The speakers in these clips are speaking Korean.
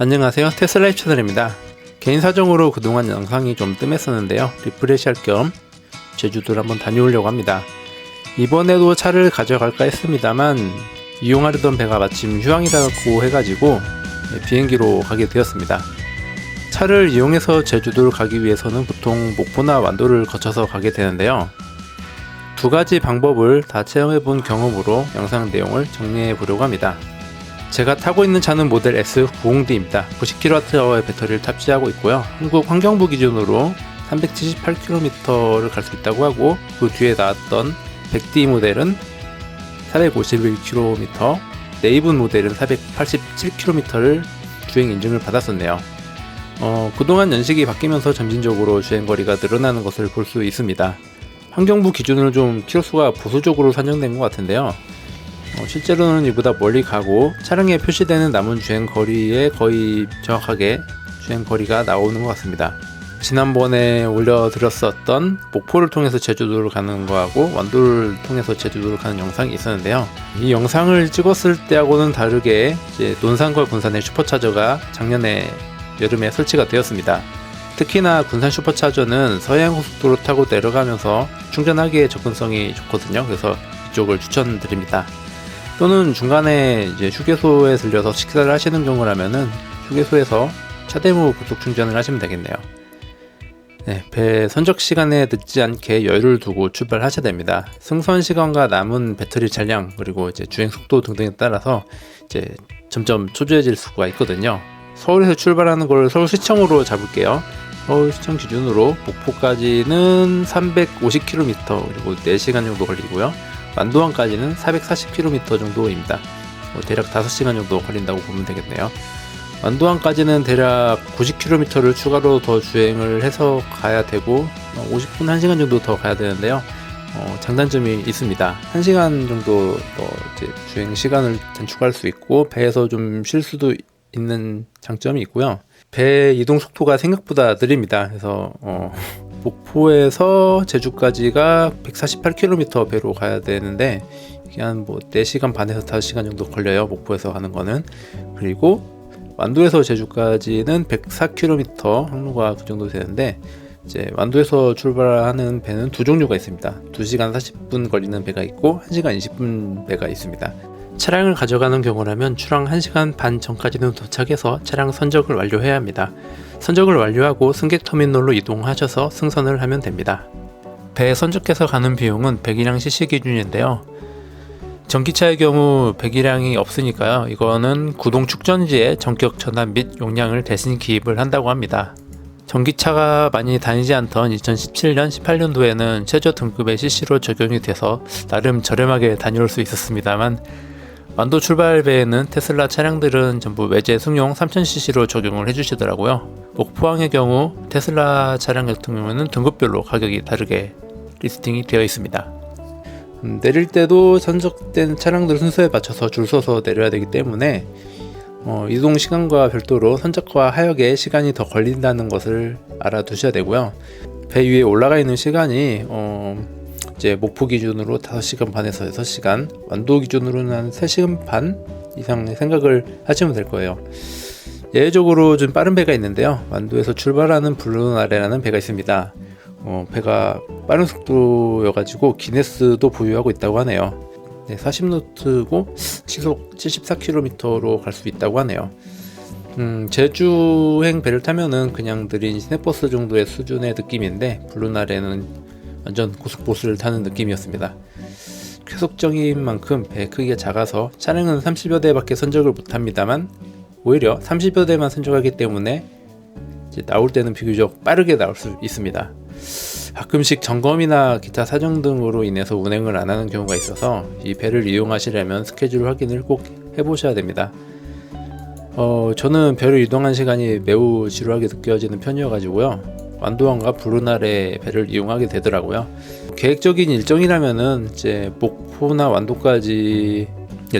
안녕하세요. 테슬라입 채널입니다. 개인 사정으로 그동안 영상이 좀 뜸했었는데요. 리프레시 할겸 제주도를 한번 다녀오려고 합니다. 이번에도 차를 가져갈까 했습니다만 이용하려던 배가 마침 휴양이라고 해가지고 네, 비행기로 가게 되었습니다. 차를 이용해서 제주도를 가기 위해서는 보통 목포나 완도를 거쳐서 가게 되는데요. 두 가지 방법을 다 체험해 본 경험으로 영상 내용을 정리해 보려고 합니다 제가 타고 있는 차는 모델 S90D입니다. 90kWh의 배터리를 탑재하고 있고요. 한국 환경부 기준으로 378km를 갈 수 있다고 하고 그 뒤에 나왔던 100D 모델은 451km, 네이븐 모델은 487km를 주행 인증을 받았었네요. 어, 그동안 연식이 바뀌면서 점진적으로 주행거리가 늘어나는 것을 볼 수 있습니다. 환경부 기준으로 좀 키로수가 보수적으로 산정된 것 같은데요. 어, 실제로는 이보다 멀리 가고 차량에 표시되는 남은 주행 거리에 거의 정확하게 주행 거리가 나오는 것 같습니다. 지난번에 올려드렸었던 목포를 통해서 제주도를 가는 거하고 완도를 통해서 제주도를 가는 영상이 있었는데요. 이 영상을 찍었을 때하고는 다르게 논산과 군산의 슈퍼차저가 작년에 여름에 설치가 되었습니다. 특히나 군산 슈퍼차저는 서해안 고속도로 타고 내려가면서 충전하기에 접근성이 좋거든요. 그래서 이쪽을 추천드립니다. 또는 중간에 이제 휴게소에 들려서 식사를 하시는 경우라면은 휴게소에서 차대무 급속 충전을 하시면 되겠네요. 네, 배 선적 시간에 늦지 않게 여유를 두고 출발하셔야 됩니다. 승선 시간과 남은 배터리 잔량 그리고 이제 주행 속도 등등에 따라서 이제 점점 초조해질 수가 있거든요. 서울에서 출발하는 걸 서울시청으로 잡을게요. 서울시청 기준으로 목포까지는 350km 그리고 4시간 정도 걸리고요. 만도항까지는 440km 정도입니다. 뭐 대략 5시간 정도 걸린다고 보면 되겠네요. 완도항까지는 대략 90km를 추가로 더 주행을 해서 가야 되고 50분 1시간 정도 더 가야 되는데요. 어, 장단점이 있습니다. 1시간 정도 더 주행 시간을 단축할 수 있고 배에서 좀 쉴 수도 있는 장점이 있고요. 배 이동 속도가 생각보다 느립니다. 그래서 어, 목포에서 제주까지가 148km 배로 가야 되는데 이게 한뭐 4시간 반에서 5시간 정도 걸려요. 목포에서 가는 거는. 그리고 완도에서 제주까지는 104km 항로가 그 정도 되는데 이제 완도에서 출발하는 배는 두 종류가 있습니다. 2시간 40분 걸리는 배가 있고 1시간 20분 배가 있습니다. 차량을 가져가는 경우라면 출항 1시간 반 전까지는 도착해서 차량 선적을 완료해야 합니다. 선적을 완료하고 승객 터미널로 이동하셔서 승선을 하면 됩니다. 배 선적해서 가는 비용은 배기량 CC 기준인데요. 전기차의 경우 배기량이 없으니까요. 이거는 구동 축전지에 전격 전환 및 용량을 대신 기입을 한다고 합니다. 전기차가 많이 다니지 않던 2017년, 18년도에는 최저 등급의 CC로 적용이 돼서 나름 저렴하게 다녀올 수 있었습니다만 완도 출발 배에는 테슬라 차량들은 전부 외제 승용 3000cc로 적용을 해주시더라고요. 목포항의 경우 테슬라 차량 같은 경우는 등급별로 가격이 다르게 리스팅이 되어 있습니다. 음, 내릴 때도 선적된 차량들 순서에 맞춰서 줄 서서 내려야 되기 때문에 어, 이동 시간과 별도로 선적과 하역에 시간이 더 걸린다는 것을 알아두셔야 되고요. 배 위에 올라가 있는 시간이 어, 이제 목포 기준으로 5시간 반에서 6시간, 완도 기준으로는 한 3시간 반 이상 생각을 하시면 될 거예요. 예외적으로 좀 빠른 배가 있는데요. 완도에서 출발하는 블루나레라는 배가 있습니다. 어, 배가 빠른 속도여가지고 기네스도 보유하고 있다고 하네요. 네, 40노트고 시속 74km로 갈 수 있다고 하네요. 음, 제주행 배를 타면은 그냥 느린 시내버스 정도의 수준의 느낌인데 블루나레는 완전 고속버스를 타는 느낌이었습니다. 쾌속적인 만큼 배 크기가 작아서 차량은 30여 대밖에 선적을 못합니다만 오히려 30여 대만 선적하기 때문에 나올 때는 비교적 빠르게 나올 수 있습니다. 가끔씩 점검이나 기타 사정 등으로 인해서 운행을 안 하는 경우가 있어서 이 배를 이용하시려면 스케줄 확인을 꼭 해보셔야 됩니다. 어, 저는 배를 이동한 시간이 매우 지루하게 느껴지는 편이어가지고요. 완도항과 브루날의 배를 이용하게 되더라고요. 계획적인 일정이라면은 이제 목포나 완도까지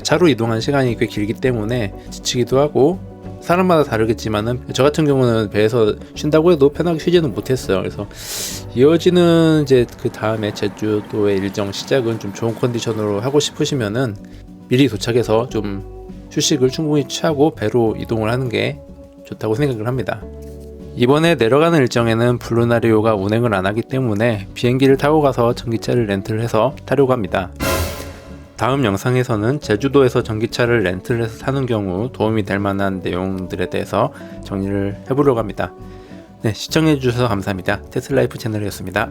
차로 이동한 시간이 꽤 길기 때문에 지치기도 하고 사람마다 다르겠지만은 저 같은 경우는 배에서 쉰다고 해도 편하게 쉬지는 못했어요. 그래서 이어지는 이제 그 다음에 제주도의 일정 시작은 좀 좋은 컨디션으로 하고 싶으시면은 미리 도착해서 좀 휴식을 충분히 취하고 배로 이동을 하는 게 좋다고 생각을 합니다. 이번에 내려가는 일정에는 블루나리오가 운행을 안 하기 때문에 비행기를 타고 가서 전기차를 렌트를 해서 타려고 합니다. 다음 영상에서는 제주도에서 전기차를 렌트를 해서 타는 경우 도움이 될 만한 내용들에 대해서 정리를 해보려고 합니다. 네, 시청해주셔서 감사합니다. 테슬라이프 채널이었습니다.